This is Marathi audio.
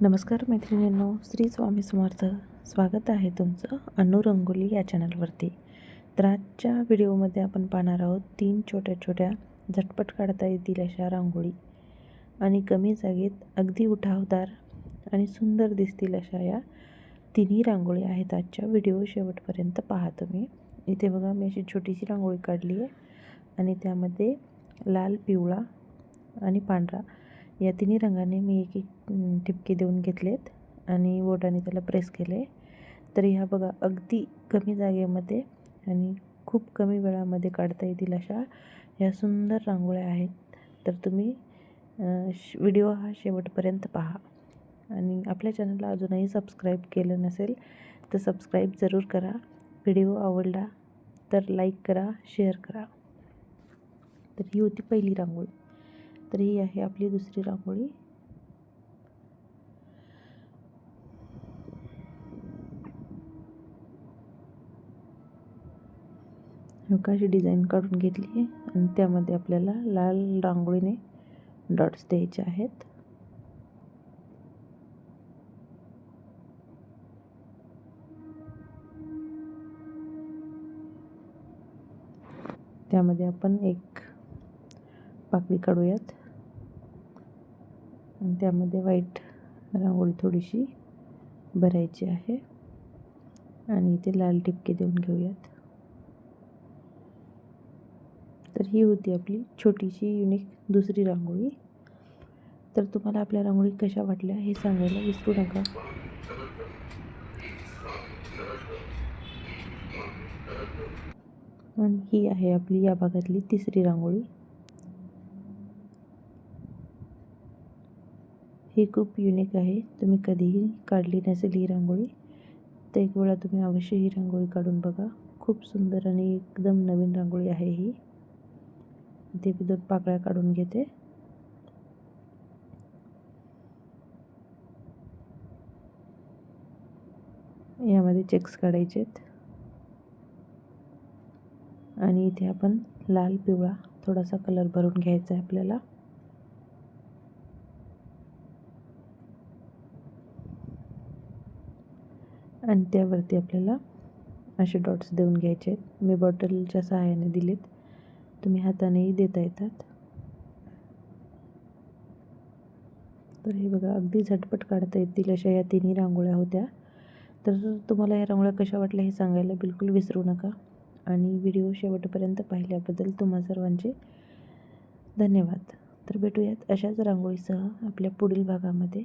नमस्कार मैत्रिणींनो श्री स्वामी समर्थ. स्वागत आहे तुमचं अनु रंगोली या चॅनलवरती. तर आजच्या व्हिडिओमध्ये आपण पाहणार आहोत तीन छोट्या छोट्या झटपट काढता येतील अशा रांगोळी. आणि कमी जागेत अगदी उठावदार आणि सुंदर दिसतील अशा या तिन्ही रांगोळी आहेत आजच्या व्हिडिओ शेवटपर्यंत पहा तुम्ही. इथे बघा मी अशी छोटीशी रांगोळी काढली आहे आणि त्यामध्ये लाल पिवळा आणि पांढरा या तिन्ही रंगाने मी एक एक ठिपके देऊन घेतलेत आणि बोटाने त्याला प्रेस केले. तर ह्या बघा अगदी कमी जागेमध्ये आणि खूप कमी वेळामध्ये काढता येतील अशा ह्या सुंदर रांगोळ्या आहेत. तर तुम्ही व्हिडिओ हा शेवटपर्यंत पहा. आणि आपल्या चॅनलला अजूनही सबस्क्राईब केलं नसेल तर सबस्क्राईब जरूर करा. व्हिडिओ आवडला तर लाईक करा शेअर करा. तर ही होती पहिली रांगोळी. तर ही आहे आपली दुसरी रांगोळी. अशी डिझाईन काढून घेतली आहे आणि त्यामध्ये आपल्याला लाल रांगोळीने डॉट्स द्यायचे आहेत. त्यामध्ये आपण एक पाकळी काढूयात. आणि त्यामध्ये व्हाईट रांगोळी थोडीशी भरायची आहे. आणि इथे लाल टिपके देऊन घेऊयात. तर ही होती आपली छोटीशी युनिक दुसरी रांगोळी. तर तुम्हाला आपल्या रांगोळी कशा वाटल्या हे सांगायला विसरू नका. आणि ही आहे आपली या भागातली तिसरी रांगोळी. ही खूप युनिक आहे. तुम्ही कधीही काढली नसेल ही रांगोळी तर एक वेळा तुम्ही अवश्य ही रांगोळी काढून बघा. खूप सुंदर आणि एकदम नवीन रांगोळी आहे ही. इथे मी दोन पाकळ्या काढून घेते. यामध्ये चेक्स काढायचे आहेत आणि इथे आपण लाल पिवळा थोडासा कलर भरून घ्यायचा आहे आपल्याला. आणि त्यावरती आपल्याला असे डॉट्स देऊन घ्यायचे आहेत. मी बॉटलच्या सहाय्याने दिलेत. तुम्ही हातानेही देता येतात. तर हे बघा अगदी झटपट काढता येतील अशा या तिन्ही रांगोळ्या होत्या. तर तुम्हाला या रांगोळ्या कशा वाटल्या हे सांगायला बिलकुल विसरू नका. आणि व्हिडिओ शेवटपर्यंत पाहिल्याबद्दल तुम्हा सर्वांचे धन्यवाद. तर भेटूयात अशाच रांगोळीसह आपल्या पुढील भागामध्ये.